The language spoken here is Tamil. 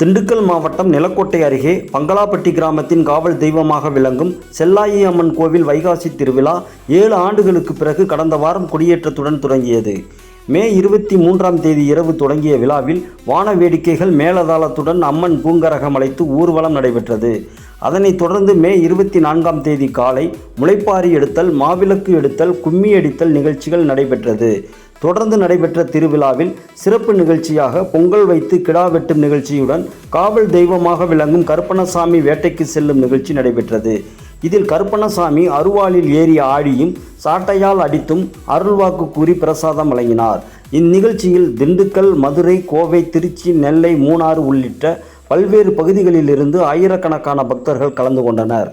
திண்டுக்கல் மாவட்டம் நிலக்கோட்டை அருகே பங்களாப்பட்டி கிராமத்தின் காவல் தெய்வமாக விளங்கும் செல்லாயி அம்மன் கோவில் வைகாசி திருவிழா ஏழு ஆண்டுகளுக்கு பிறகு கடந்த வாரம் கொடியேற்றத்துடன் தொடங்கியது. மே இருபத்தி மூன்றாம் தேதி இரவு தொடங்கிய விழாவில் வான வேடிக்கைகள் மேலதாளத்துடன் அம்மன் பூங்கரகம் அழைத்து ஊர்வலம் நடைபெற்றது. அதனைத் தொடர்ந்து மே இருபத்தி நான்காம் தேதி காலை முளைப்பாரி எடுத்தல் மாவிளக்கு எடுத்தல் கும்மி அடித்தல் நிகழ்ச்சிகள் நடைபெற்றது. தொடர்ந்து நடைபெற்ற திருவிழாவில் சிறப்பு நிகழ்ச்சியாக பொங்கல் வைத்து கிடா வெட்டும் நிகழ்ச்சியுடன் காவல் தெய்வமாக விளங்கும் கருப்பணசாமி வேட்டைக்கு செல்லும் நிகழ்ச்சி நடைபெற்றது. இதில் கருப்பணசாமி அருவாளில் ஏறி ஆடியும் சாட்டையால் அடித்தும் அருள்வாக்கு கூறி பிரசாதம் வழங்கினார். இந்நிகழ்ச்சியில் திண்டுக்கல் மதுரை கோவை திருச்சி நெல்லை மூணாறு உள்ளிட்ட பல்வேறு பகுதிகளிலிருந்து ஆயிரக்கணக்கான பக்தர்கள் கலந்து கொண்டனர்.